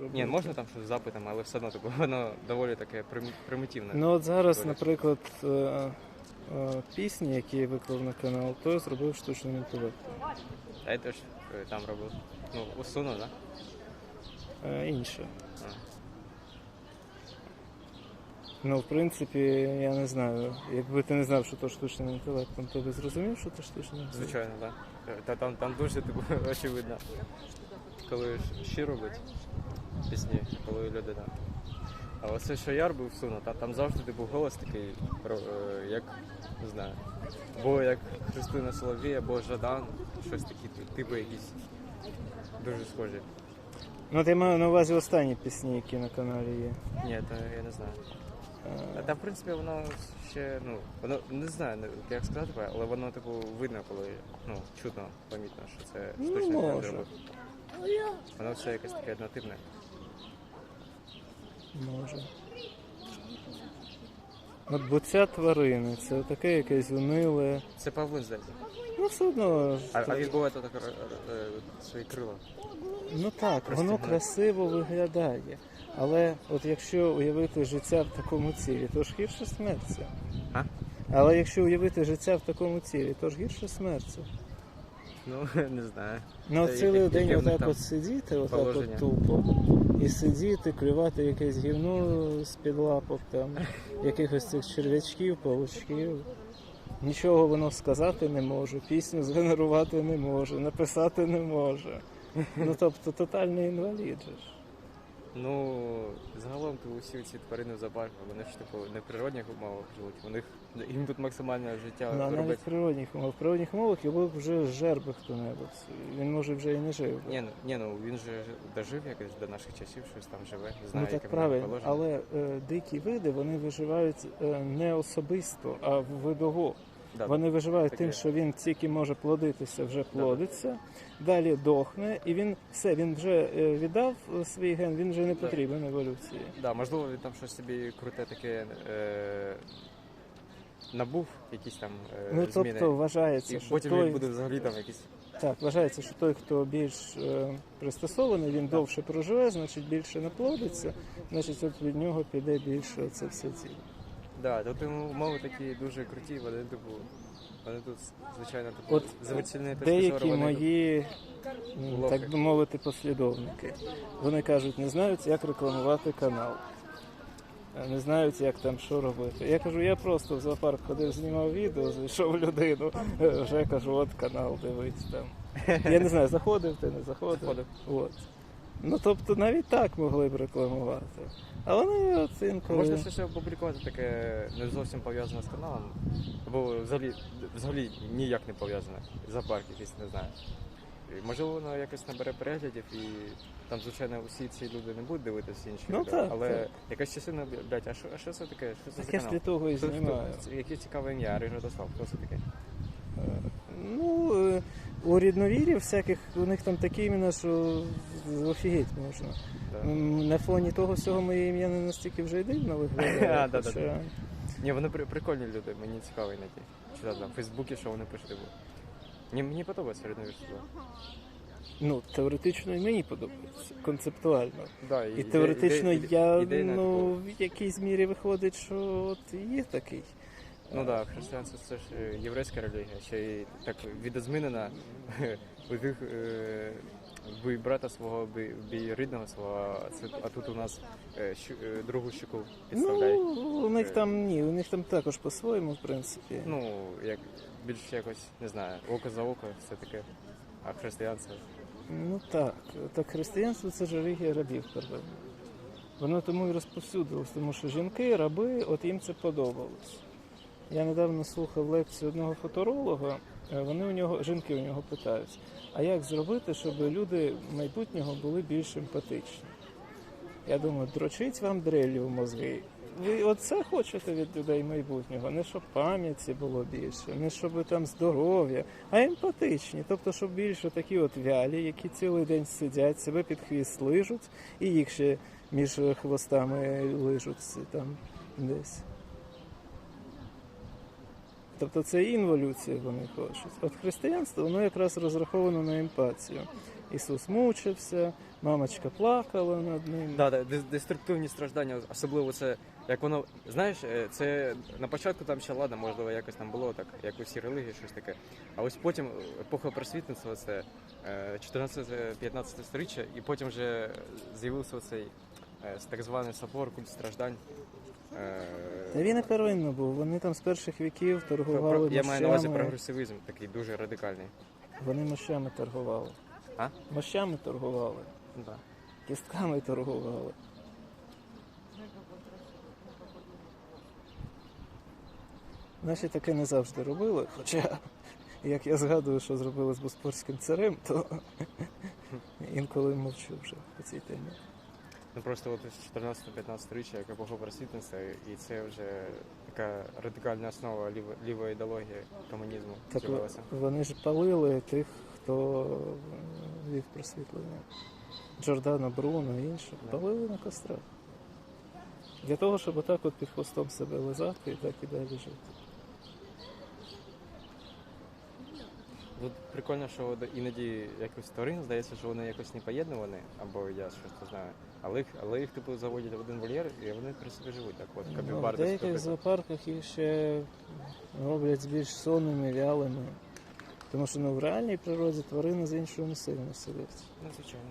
робити. Ні, можна там щось запитом, але все одно типу, воно доволі таке примітивне. Ну от зараз, наприклад, е, е, пісні, які я виклав на канал, то зробив штучним інтелектом. А я теж е, там робив. Ну, усунув, так? Е, Інше. А. Ну, в принципі, я не знаю. Якби ти не знав, що то штучним інтелектом, то би зрозумів, що це штучний інтелект. Звичайно, так. Да. Та там, там дуже типу, очевидно. Коли щі робить пісні, коли люди там. А оце, що я робив суно, та там завжди типу голос такий, е, як не знаю. Або як Христина Соловій, або Жадан, щось такі ти- типи якісь дуже схожі. Ну, я маю на увазі останні пісні, які на каналі є. Ні, то я не знаю. Е, Та в принципі воно ще, ну, воно не знаю, як сказати, але воно типу видно, коли ну, чутно, помітно, що це Ну, штучний інтелект Воно все якесь таке нативне. Може. От бо ця тварина, це таке якесь униле. Це павлин здається. Ну, все одно. ж А, так. а він буває так е, е, свої крила. Ну так, воно Розтягнуте. красиво виглядає. Але от якщо уявити життя в такому цілі, то ж гірше смерті. А? Але якщо уявити життя в такому цілі, то ж гірше смерті. Ну, не знаю. Ну, Та цілий яке- день яке отак там от сидіти, отак положення? от тупо. І сидіти, клювати якесь гівно з-під лапок, там, якихось цих черв'ячків, павучків. Нічого воно сказати не може, пісню згенерувати не може, написати не може. Ну тобто тотальний інвалід же ж. Ну, загалом то усі ці тварини в зоопарку, вони ж типу не в природних умовах живуть. У них їм тут максимальне життя Ну, а навіть в природних умовах. В природних умовах його вже жер би хто-небудь. Він може вже і не жив. би. Ні, ну, ні, ну він же дожив якось до наших часів, щось там живе. Ну знаю, так яке правильно, положення. але е, дикі види вони виживають е, не особисто, а в видово. Да, Вони виживають так тим, що він тільки може плодитися, вже плодиться, далі дохне, і він все, він вже е, віддав е, свій ген, він вже не потрібен еволюції. Да, можливо, він там щось собі круте таке е, набув, якісь там е, Ну зміни. тобто вважається, І що потім той він буде взагалі там якийсь. так, вважається, що той, хто більш е, пристосований, він довше проживе, значить більше наплодиться, значить от від нього піде більше це все діло. Да, тут умови такі дуже круті, вони типу. Вони тут, звичайно, типу, От з точки Деякі зору вони мої, м, Лохи. так би мовити, послідовники. Вони кажуть, не знають, як рекламувати канал. е, Не знають, як там що робити. Я кажу, я просто в зоопарк ходив, знімав відео, зайшов людину, е, вже кажу, от канал, дивись там. Я не знаю, заходив ти, не заходив. Заходив. От. Ну тобто навіть так могли б рекламувати. А вони от інколи. Можна ще ще опублікувати таке не зовсім пов'язане з каналом, або взагалі, взагалі ніяк не пов'язане. Зоопарк якийсь, не знаю. І, можливо, воно якось набере переглядів і там, звичайно, усі ці люди не будуть дивитися інші Ну, відео, так, але так. якась частина, блядь, а що, а що це таке? Що це Так за я канал? для того і Хто- хто- знімаю. Яке цікаве ім'я, Рижотослав, хто це таке? Ну, е, у рідновірів всяких, у них там такі імена, що офігеть можна. Да. На фоні того всього моє ім'я не настільки вже й дивно виглядає. А, да, да, хоча- Ні, вони при- прикольні люди, мені цікаво іноді. Читати там в Фейсбуці, що вони пишуть. типу. Мені, мені подобається рідновір Ну, теоретично і мені подобається, концептуально. Да, І теоретично іде- я ну, типу, в якійсь мірі виходить, що от є такий. Ну так, да, християнство це ж е, єврейська релігія, ще й так відозмінена у тих е, брата свого, бий рідного свого, а, тут у нас е, другу щуку підставляй. Ну, у них там ні, у них там також по-своєму, в принципі. Ну, як більш якось, не знаю, око за око, все таке. А християнство. Ну так, так християнство це ж релігія рабів первинна. Воно тому і розповсюдилось, тому що жінки, раби, от їм це подобалось. Я недавно слухав лекцію одного фоторолога, е, вони у нього, жінки у нього питають, а як зробити, щоб люди майбутнього були більш емпатичні? Я думаю, дрочить вам дрелі в мозги. Ви оце хочете від людей майбутнього, не щоб пам'яті було більше, не щоб там здоров'я, а емпатичні. Тобто, щоб більше такі от вялі, які цілий день сидять, себе під хвіст лижуть, і їх ще між хвостами лижуть там десь. Тобто це інволюція вони хочуть. От християнство воно якраз розраховано на емпатію. Ісус мучився, мамочка плакала над ним. Да, да, дес- деструктивні страждання, особливо це, як воно, знаєш, е, це на початку там ще ладно, можливо, якось там було так, як усі релігії, щось таке. А ось потім епоха просвітництва, це 14-15 сторіччя, і потім вже з'явився цей так званий собор, культ страждань. Е, Та він і первинно був. Вони там з перших віків торгували про- Я маю на увазі прогресивізм, такий дуже радикальний. Вони мощами торгували. А? Мощами торгували, да. кістками торгували. Наші таке не завжди робили, хоча, як я згадую, що зробили з Боспорським царем, то інколи мовчу вже по цій темі. Ну просто от з 14-15 сторіччя, як епоха просвітництва, і це вже така радикальна основа ліво- лівої ідеології комунізму Так з'явилася. вони ж палили тих, хто від просвітлення. Джордана Бруно і інші Да. палили на кострах. Для того, щоб отак от під хвостом себе лизати і так і далі жити. Тут прикольно, що іноді якось тварин здається, що вони якось не поєднувані, або я щось не знаю. Але їх, але їх типу заводять в один вольєр і вони при собі живуть. Так от Ну, в деяких зоопарках їх ще роблять більш сонними, вялими. Тому що ну, в реальній природі тварини з іншою насильною селекцією. Ну, звичайно.